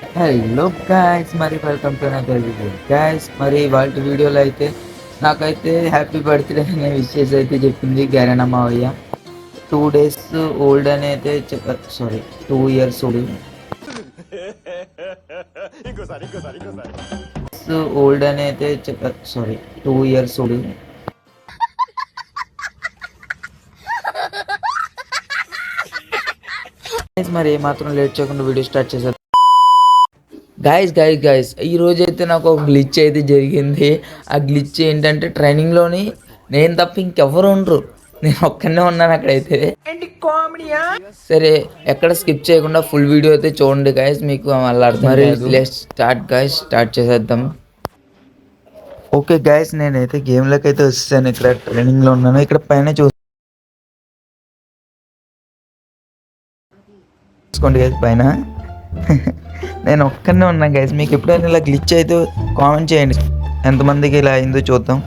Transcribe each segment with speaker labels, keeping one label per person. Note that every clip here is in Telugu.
Speaker 1: హలో గాయస్ మరి welcome to another video guys మరి వాళ్ళ వీడియోలో అయితే నాకైతే హ్యాపీ బర్త్డే అనే విషయస్ అయితే చెప్పింది గరణ్ మావయ్య టూ డేస్ ఓల్డ్ అని అయితే sorry two years old old అని అయితే సారీ టూ ఇయర్స్ ఓల్డ్ మరి ఏమాత్రం లేట్ చేయకుండా వీడియో స్టార్ట్ చేశారు గాయస్ గాయస్ గాయస్ ఈ రోజు అయితే నాకు ఒక గ్లిచ్ అయితే జరిగింది. ఆ గ్లిచ్ ఏంటంటే ట్రైనింగ్లోని నేను తప్ప ఇంకెవరు ఉండరు. నేను ఒక్కనే ఉన్నాను అక్కడైతే. సరే ఎక్కడ స్కిప్ చేయకుండా ఫుల్ వీడియో అయితే చూడండి గాయస్ మీకు మళ్ళీ అర్థం మరి లెట్ స్టార్ట్ గాయస్ స్టార్ట్ చేసేద్దాం. ఓకే గాయస్ నేనైతే గేమ్లోకి అయితే వచ్చేసాను. ఇక్కడ ట్రైనింగ్లో ఉన్నాను. ఇక్కడ పైన చూసుకోండి గైస్ పైన. నేను ఒక్కనే ఉన్నాను గైస్ మీకు ఎప్పుడైనా ఇలా గ్లిచ్ అయితే కామెంట్ చేయండి. ఎంతమందికి ఇలా అయిందో చూద్దాం.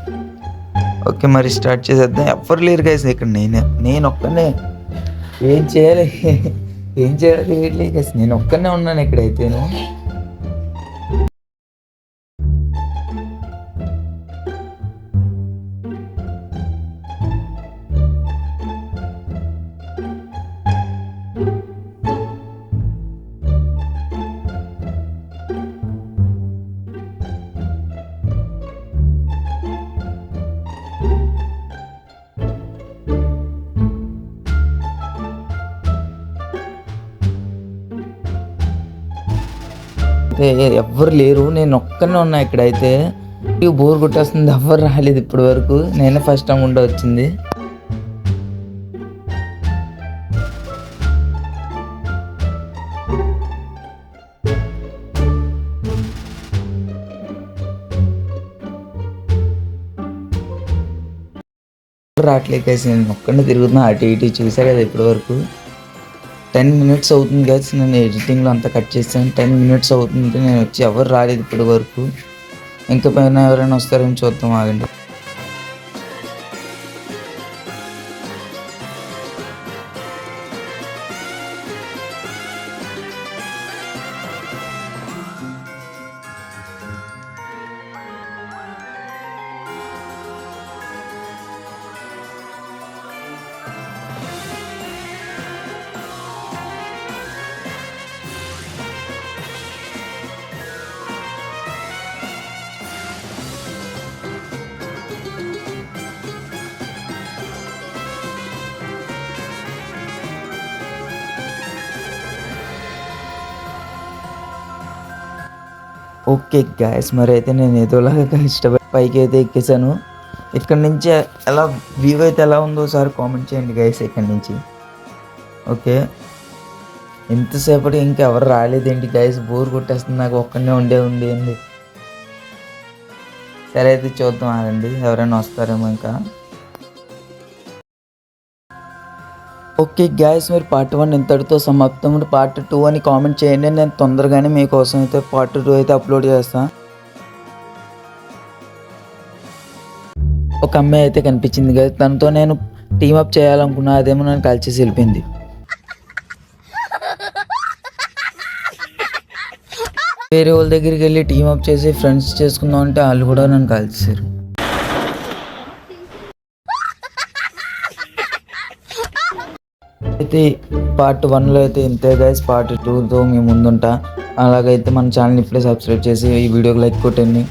Speaker 1: ఓకే మరి స్టార్ట్ చేసేద్దాం. ఎవ్వరు లేరు గైస్ ఇక్కడ నేనే నేను ఒక్కనే. ఏం చేయాలి? ఏం చేయాలి? గైస్ నేను ఒక్కనే ఉన్నాను ఇక్కడైతేను ఎవ్వరు లేరు. నేను ఒక్కనే ఉన్నా ఇక్కడైతే. ఇక బోర్ కొట్టేస్తుంది ఎవ్వరు రాలేదు ఇప్పటి వరకు. నేనే ఫస్ట్ టైం ఉండే వచ్చింది. రావట్లేదు నేను ఒక్కడే తిరుగుతున్నా అటు ఇటు చూసా కదా ఇప్పటి వరకు. టెన్ మినిట్స్ అవుతుంది కదా నేను ఎడిటింగ్లో అంతా కట్ చేశాను. టెన్ మినిట్స్ అవుతుంది. నేను వచ్చి ఎవరు రాలేదు ఇప్పటి వరకు. ఇంకా పైన ఎవరైనా వస్తారని చూద్దాం ఆగండి. ఓకే గాయస్ మరి అయితే నేను ఏదోలాగా ఇష్టపడి పైకి అయితే ఎక్కేసాను ఇక్కడ నుంచి ఎలా వ్యూ అయితే ఎలా ఉందో ఒకసారి కామెంట్ చేయండి గైస్ ఇక్కడ నుంచి. ఓకే. ఎంతసేపటి ఇంకెవరు రాలేదేంటి గైస్ బోర్ కొట్టేస్తుంది నాకు ఒక్కడనే ఉండే ఉండేది సరే అయితే చూద్దాం అండి ఎవరైనా వస్తారేమో ఇంకా. ఓకే గ్యాస్ మీరు పార్ట్ వన్ ఇంతటితో సమాప్తం. పార్ట్ టూ అని కామెంట్ చేయండి. నేను తొందరగానే మీకోసం అయితే పార్ట్ టూ అయితే అప్లోడ్ చేస్తాను ఒక అమ్మాయి అయితే కనిపించింది కదా తనతో నేను టీమప్ చేయాలనుకున్నా అదేమో నన్ను కలిసి వెళ్ళిపోయింది. వేరే వాళ్ళ దగ్గరికి వెళ్ళి టీమప్ చేసి ఫ్రెండ్స్ చేసుకుందాం అంటే వాళ్ళు కూడా నన్ను కలిసారు అయితే పార్ట్ వన్లో అయితే ఇంతే గైస్ పార్ట్ టూతో మీ ముందుంటా. అలాగైతే మన ఛానల్ ఇప్పుడే సబ్స్క్రైబ్ చేసి ఈ వీడియోకి లైక్ కొట్టండి.